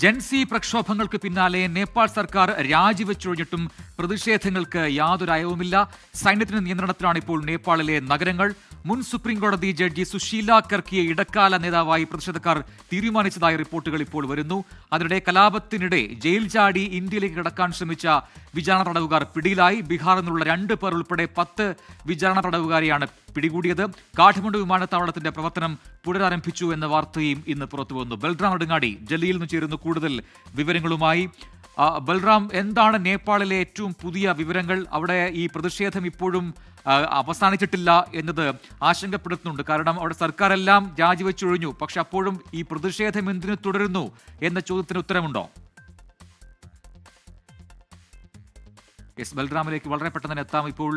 ജൻസി പ്രക്ഷോഭങ്ങൾക്ക് പിന്നാലെ നേപ്പാൾ സർക്കാർ രാജിവെച്ചൊഴിഞ്ഞിട്ടും പ്രതിഷേധങ്ങൾക്ക് യാതൊരു അയവുമില്ല. സൈന്യത്തിന്റെ നിയന്ത്രണത്തിലാണ് ഇപ്പോൾ നേപ്പാളിലെ നഗരങ്ങൾ. മുൻ സുപ്രീം കോടതി ജഡ്ജി സുശീല കർക്കിയെ ഇടക്കാല നേതാവായി പ്രതിഷേധക്കാർ തീരുമാനിച്ചതായ റിപ്പോർട്ടുകൾ ഇപ്പോൾ വരുന്നു. അതിനിടെ കലാപത്തിനിടെ ജയിൽ ചാടി ഇന്ത്യയിലേക്ക് കടക്കാൻ ശ്രമിച്ച വിചാരണ തടവുകാർ പിടിയിലായി. ബീഹാറിൽ നിന്നുള്ള രണ്ട് പേർ ഉൾപ്പെടെ പത്ത് വിചാരണ തടവുകാരെയാണ് പിടികൂടിയത്. കാഠ്മണ്ഡു വിമാനത്താവളത്തിന്റെ പ്രവർത്തനം പുനരാരംഭിച്ചു എന്ന വാർത്തയും ഇന്ന് പുറത്തുവന്നു. ബൽറാം അടുങ്ങാടി ഡൽഹിയിൽ നിന്ന് ചേരുന്നു കൂടുതൽ വിവരങ്ങളുമായി. ബൽറാം എന്താണ് നേപ്പാളിലെ ഏറ്റവും പുതിയ വിവരങ്ങൾ? അവിടെ ഈ പ്രതിഷേധം ഇപ്പോഴും അവസാനിച്ചിട്ടില്ല എന്നത് ആശങ്കപ്പെടുത്തുന്നുണ്ട്. കാരണം അവിടെ സർക്കാരെല്ലാം രാജിവെച്ചൊഴിഞ്ഞു. പക്ഷെ അപ്പോഴും ഈ പ്രതിഷേധം എന്തിനു തുടരുന്നു എന്ന ചോദ്യത്തിന് ഉത്തരമുണ്ടോ? എസ് ബൽറാമിലേക്ക് വളരെ പെട്ടെന്ന് തന്നെ എത്താം. ഇപ്പോൾ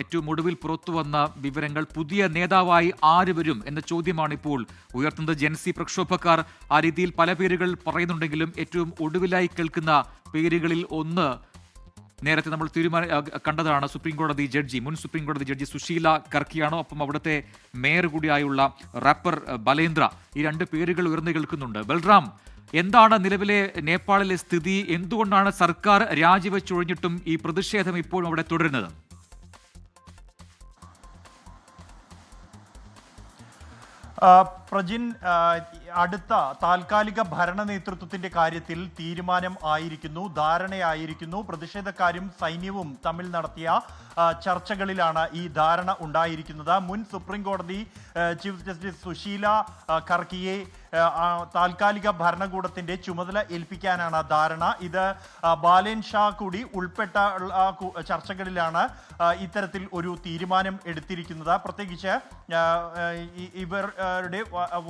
ഏറ്റവും ഒടുവിൽ പുറത്തു വന്ന വിവരങ്ങൾ പുതിയ നേതാവായി ആര് വരും എന്ന ചോദ്യമാണ് ഇപ്പോൾ ഉയർത്തുന്നത്. ജൻസി പ്രക്ഷോഭക്കാർ ആ രീതിയിൽ പല പേരുകൾ പറയുന്നുണ്ടെങ്കിലും ഏറ്റവും ഒടുവിലായി കേൾക്കുന്ന പേരുകളിൽ ഒന്ന് നേരത്തെ നമ്മൾ തീരുമാന കണ്ടതാണ് സുപ്രീം കോടതി ജഡ്ജി മുൻ സുപ്രീം കോടതി ജഡ്ജി സുശീല കർക്കിയാണോ ഒപ്പം അവിടുത്തെ മേയർ കൂടിയായുള്ള റാപ്പർ ബലേന്ദ്ര ഈ രണ്ട് പേരുകൾ ഉയർന്നു കേൾക്കുന്നുണ്ട്. ബൽറാം എന്താണ് നിലവിലെ നേപ്പാളിലെ സ്ഥിതി? എന്തുകൊണ്ടാണ് സർക്കാർ രാജിവെച്ചൊഴിഞ്ഞിട്ടും ഈ പ്രതിഷേധം ഇപ്പോഴും അവിടെ തുടരുന്നത്? പ്രജിൻ അടുത്ത താൽക്കാലിക ഭരണ നേതൃത്വത്തിന്റെ കാര്യത്തിൽ തീരുമാനം ആയിരിക്കുന്നു ധാരണയായിരിക്കുന്നു. പ്രതിഷേധക്കാരും സൈന്യവും തമ്മിൽ നടത്തിയ ചർച്ചകളിലാണ് ഈ ധാരണ ഉണ്ടായിരിക്കുന്നത്. മുൻ സുപ്രീം കോടതി ചീഫ് ജസ്റ്റിസ് സുശീല കർക്കിയെ താൽക്കാലിക ഭരണകൂടത്തിന്റെ ചുമതല ഏൽപ്പിക്കാനാണ് ധാരണ. ഇത് ബാലേൻ ഷാ കൂടി ഉൾപ്പെട്ട ചർച്ചകളിലാണ് ഇത്തരത്തിൽ ഒരു തീരുമാനം എടുത്തിരിക്കുന്നത്. പ്രത്യേകിച്ച് ഇവരുടെ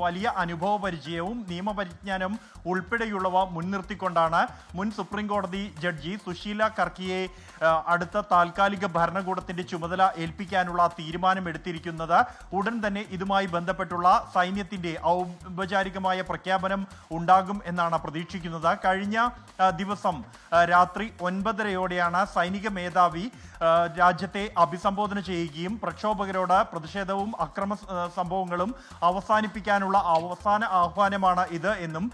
വലിയ അനുഭവ പരിചയവും നിയമപരിജ്ഞാനം ഉൾപ്പെടെയുള്ളവ മുൻനിർത്തിക്കൊണ്ടാണ് മുൻ സുപ്രീം കോടതി ജഡ്ജി സുശീല കർക്കിയെ അടുത്ത താൽക്കാലിക ഭരണകൂടത്തിന്റെ ചുമതല ഏൽപ്പിക്കാനുള്ള തീരുമാനം എടുത്തിരിക്കുന്നത് ഉടൻ തന്നെ ഇതുമായി ബന്ധപ്പെട്ടുള്ള സൈന്യത്തിന്റെ ഔപചാരികമായ പ്രഖ്യാപനം ഉണ്ടാകും എന്നാണ് പ്രതീക്ഷിക്കുന്നത്. കഴിഞ്ഞ ദിവസം രാത്രി ഒൻപതരയോടെയാണ് സൈനിക മേധാവി രാജ്യത്തെ അഭിസംബോധന ചെയ്യുകയും പ്രക്ഷോഭകരോട് പ്രതിഷേധവും അക്രമ സംഭവങ്ങളും സംഭവങ്ങളും അവസാനിപ്പിക്കാനുള്ള അവസാന ആഹ്വാനമാണ് ഇത് എന്നും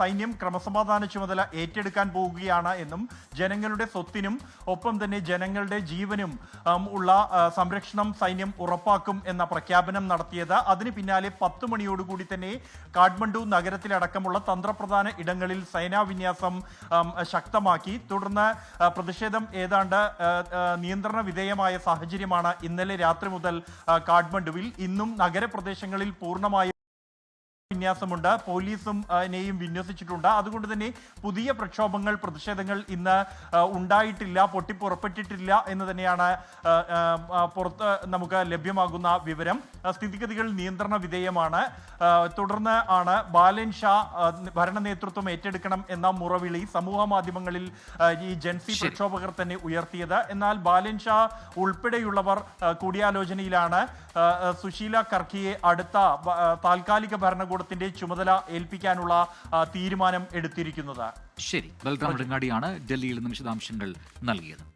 സൈന്യം ക്രമസമാധാന ചുമതല ഏറ്റെടുക്കാൻ പോവുകയാണ് എന്നും ജനങ്ങളുടെ സ്വത്തിനും ഒപ്പം തന്നെ ജനങ്ങളുടെ ജീവനും ഉള്ള സംരക്ഷണം സൈന്യം ഉറപ്പാക്കും എന്ന പ്രഖ്യാപനം നടത്തിയത്. അതിന് പിന്നാലെ പത്ത് മണിയോടുകൂടി തന്നെ കാഠ്മണ്ഡു നഗരത്തിലടക്കമുള്ള തന്ത്രപ്രധാന ഇടങ്ങളിൽ സേനാവിന്യാസം ശക്തമാക്കി. തുടർന്ന് പ്രതിഷേധം ഏതാണ്ട് നിയന്ത്രണ വിധേയമായ സാഹചര്യമാണ് ഇന്നലെ രാത്രി മുതൽ കാഠ്മണ്ഡുവിൽ. ഇന്നും നഗരപ്രദേശങ്ങളിൽ പൂർണ്ണമായും വിന്യാസമുണ്ട്. പോലീസും നെയും വിന്യസിച്ചിട്ടുണ്ട്. അതുകൊണ്ട് തന്നെ പുതിയ പ്രക്ഷോഭങ്ങൾ പ്രതിഷേധങ്ങൾ ഇന്ന് ഉണ്ടായിട്ടില്ല പൊട്ടിപ്പുറപ്പെട്ടിട്ടില്ല എന്ന് തന്നെയാണ് പുറത്ത് നമുക്ക് ലഭ്യമാകുന്ന വിവരം. സ്ഥിതിഗതികൾ നിയന്ത്രണ വിധേയമാണ്. തുടർന്ന് ആണ് ബാലൻ ഷാ ഭരണ നേതൃത്വം ഏറ്റെടുക്കണം എന്ന മുറവിളി സമൂഹ മാധ്യമങ്ങളിൽ ഈ ജൻസി പ്രക്ഷോഭകർ തന്നെ ഉയർത്തിയത്. എന്നാൽ ബാലൻ ഷാ ഉൾപ്പെടെയുള്ളവർ കൂടിയാലോചനയിലാണ്. സുശീല കർക്കിയെ അടുത്ത താൽക്കാലിക ആ, താൽക്കാലിക ചുമതല ഏൽപ്പിക്കാനുള്ള തീരുമാനം എടുത്തിരിക്കുന്നത്. ശരി. ബൽറാം അടുങ്ങാടിയാണ് ഡൽഹിയിൽ നിന്ന് വിശദാംശങ്ങൾ നൽകിയത്.